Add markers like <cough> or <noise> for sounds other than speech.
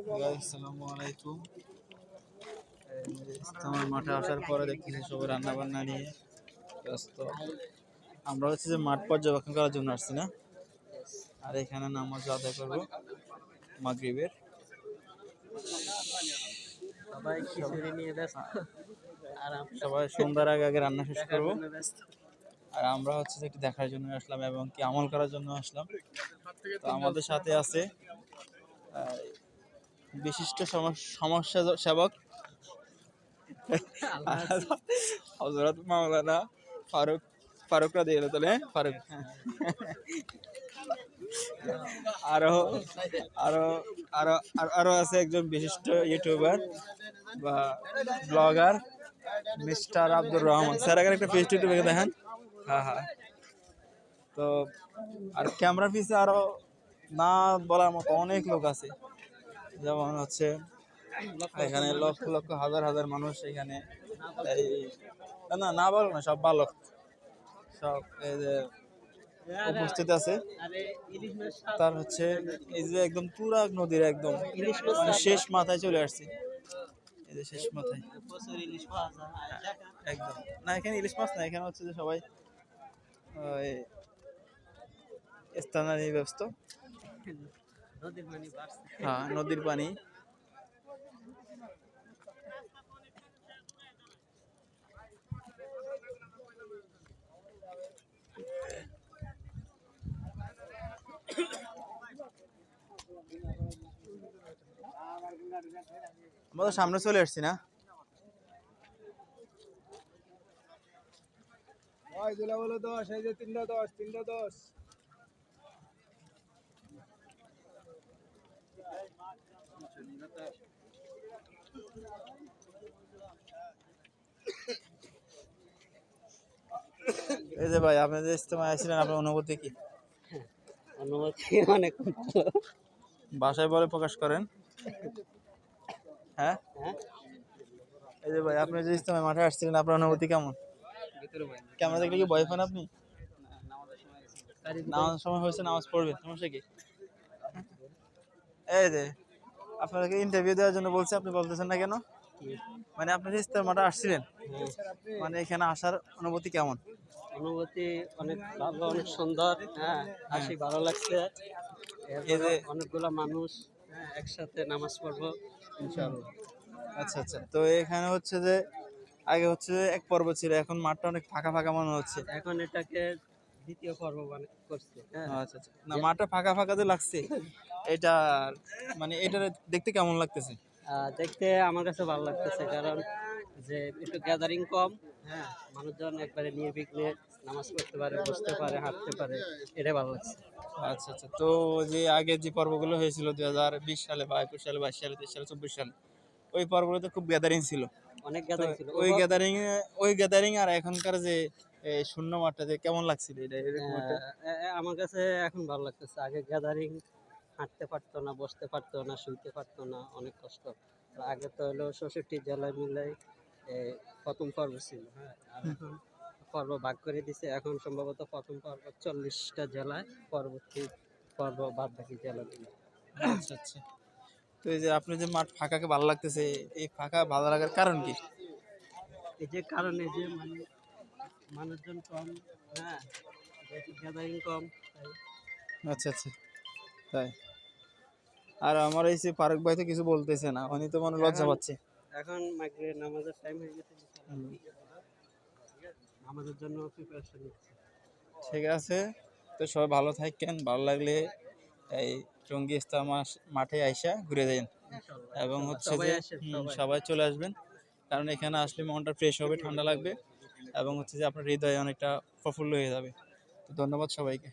আসসালামু আলাইকুম। মাঠে আসার পরে দেখতেছি সবাই রান্না বান্না নিয়ে ব্যস্ত। আমরা হচ্ছে যে মাঠ পর্যবেক্ষণ করার জন্য আসছি না? আর এখানে নামাজ আদায় করব মাগরিবের। সবাই সন্ধ্যার আগে আগে রান্না শেষ করব। আর আমরা হচ্ছে যে একটু দেখার জন্য আসলাম এবং কি আমল করার জন্য আসলাম। তো আমাদের সাথে আছে বিশিষ্ট সমস্যা সেবক। হজরত মাওলানা ফারুক ফারুক রাদি তাহলে হ্যাঁ? ফারুক আরও আরও আরও আর- আরও আছে একজন বিশিষ্ট ইউটিউবার বা blogger mister Abdur Rahman. Sir এখানে একটা ফেস টু দেখেন। হ্যাঁ হ্যাঁ তো আর ক্যামেরার পিছে আরও না বলার মতো অনেক লোক আছে। যেমন হচ্ছে এখানে লক্ষ লক্ষ হাজার হাজার মানুষ এখানে এই না, না না বলো না সব বালক। সব এই যে উপস্থিত আছে। তার হচ্ছে এই যে একদম পুরা নদীর একদম মানে শেষ মাথায় চলে আসছে। এই যে শেষ মাথায়। একদম। না এখানে ইলিশ মাছ না এখানে হচ্ছে যে সবাই ওই স্থানানি ব্যস্ত হ্যাঁ নদীর পানি। আমরা তো সামনে চলে আসছি না। ওই দুলা বলো দশ এই যে তিনটা দশ তিনটা দশ। এই যে ভাই আপনি যে ইস্তেমায় আসছিলেন আপনার অনুভূতি কি অনুমতি অনেক ভালো বাসায় বলে প্রকাশ করেন হ্যাঁ হ্যাঁ এই যে ভাই আপনি যে ইস্তেমায় মাঠে আসছিলেন আপনার অনুভূতি কেমন ক্যামেরা দেখলে কি ভয় পান আপনি নামাজ সময় হয়েছে নামাজ পড়বেন সমস্যা কি এই যে আপনাকে ইন্টারভিউ দেওয়ার জন্য বলছি আপনি বলতেছেন না কেন? মানে আপনি মাঠে আসছিলেন মানে এখানে আসার অনুভূতি কেমন? অনুভূতি অনেক ভালো অনেক সুন্দর হ্যাঁ আসি ভালো লাগছে। এই যে- অনেকগুলো মানুষ হ্যাঁ, একসাথে নামাজ পড়ব ইনশাআল্লাহ। আচ্ছা আচ্ছা। তো এখানে হচ্ছে যে আগে হচ্ছে এক পর্ব ছিল এখন মাঠটা অনেক ফাঁকা ফাঁকা মনে হচ্ছে। এখন এটাকে দ্বিতীয় পর্ব বানা- করছে। হ্যাঁ। আচ্ছা আচ্ছা। না মাঠটা ফাঁকা ফাঁকা যে লাগছে <laughs> এটা মানে এটা দেখতে কেমন লাগতেছে? দেখতে আমার কাছে ভালো লাগতেছে কারণ যে একটু গ্যাদারিং কম হ্যাঁ মানুষজন একবারে নির্বিঘ্নে নামাজ পড়তে পারে বসতে পারে হাঁটতে পারে এটা ভালো লাগছে। আচ্ছা আচ্ছা। তো যে আগে যে পর্বগুলো হয়েছিল দুই হাজার বিশ সালে বা একুশ সালে বাইশ সালে তেইশ সালে চব্বিশ সালে ওই পর্বগুলোতে খুব গ্যাদারিং ছিল। অনেক গ্যাদারিং ছিল। ওই গ্যাদারিং ওই গ্যাদারিং আর এখনকার যে শূন্য মাঠটা যে কেমন লাগছিল এটা? এরকম আমার কাছে এখন ভালো লাগতেছে। আগে গ্যাদারিং হাঁটতে পারতো না বসতে পারতো না শুইতে পারতো না অনেক কষ্ট। আগে তো হলো ষষ্ঠটি জেলায় মিলাই প্রথম পর্ব ছিল হ্যাঁ এখন পর্ব ভাগ করে দিছে। এখন সম্ভবত প্রথম পর্ব চল্লিশটা জেলায় পরবর্তী পর্ব বাদ বাকি জেলাগুলো আচ্ছা আচ্ছা। তো এই যে আপনি যে মাঠ ফাঁকাকে ভালো লাগতেছে এই ফাঁকা ভালো লাগার কারণ কি? এই যে কারণে যে মানে মানুষজন কম হ্যাঁ গ্যাদারিং কম আচ্ছা আচ্ছা তাই। আর আমার এই যে ফারুক ভাই তো কিছু বলতেছে না উনি তো মনে লজ্জা পাচ্ছে। এখন মাগরিবের নামাজের টাইম হয়ে গেছে আমাদের জন্য প্রিপারেশন নিচ্ছে। ঠিক আছে তো সবাই ভালো থাকেন ভালো লাগলে এই টঙ্গি ইস্তামা মাঠে আইসা ঘুরে যান এবং হচ্ছে যে। সবাই। চলে আসবেন। কারণ এখানে আসলে মনটা ফ্রেশ হবে ঠান্ডা লাগবে। এবং হচ্ছে যে আপনার হৃদয় অনেকটা প্রফুল্ল হয়ে যাবে তো ধন্যবাদ সবাইকে